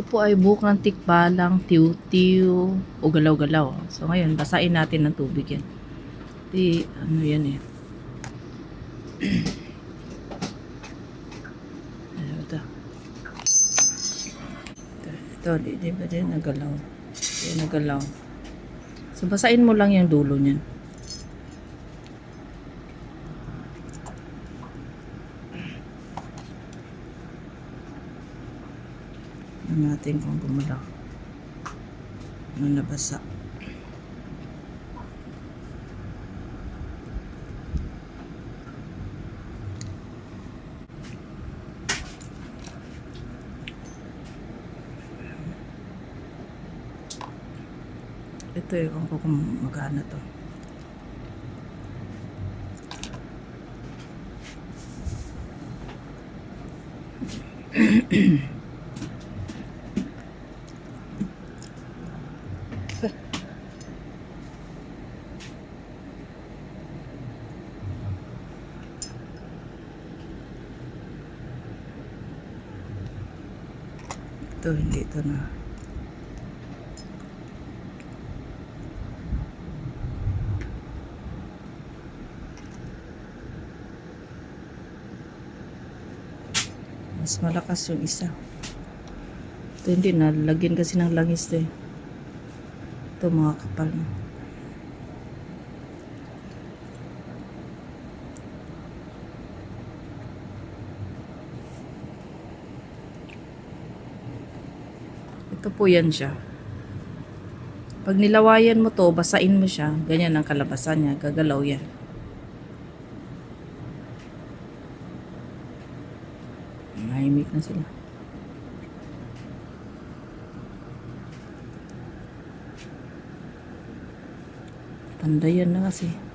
Ito po ay buhok ng tikbalang, tiw-tiw, o galaw-galaw. So ngayon, basain natin ng tubig yan. Di, ano yan eh. Ito, ito di, di ba din nagalaw? Di nagalaw. So basain mo lang yung dulo niyan. Tignan natin kung gumalaw. Ano nabasa. Ito ewan ko kung magana to. Ito, hindi ito na. Mas malakas yung isa. Ito hindi na. Lagyan kasi ng langis to eh. Ito mga kapal. Ito po yan siya. Pag nilawayan mo to, basain mo siya, ganyan ang kalabasan niya, gagalaw yan. Mahimik na sila. Pandayan na kasi.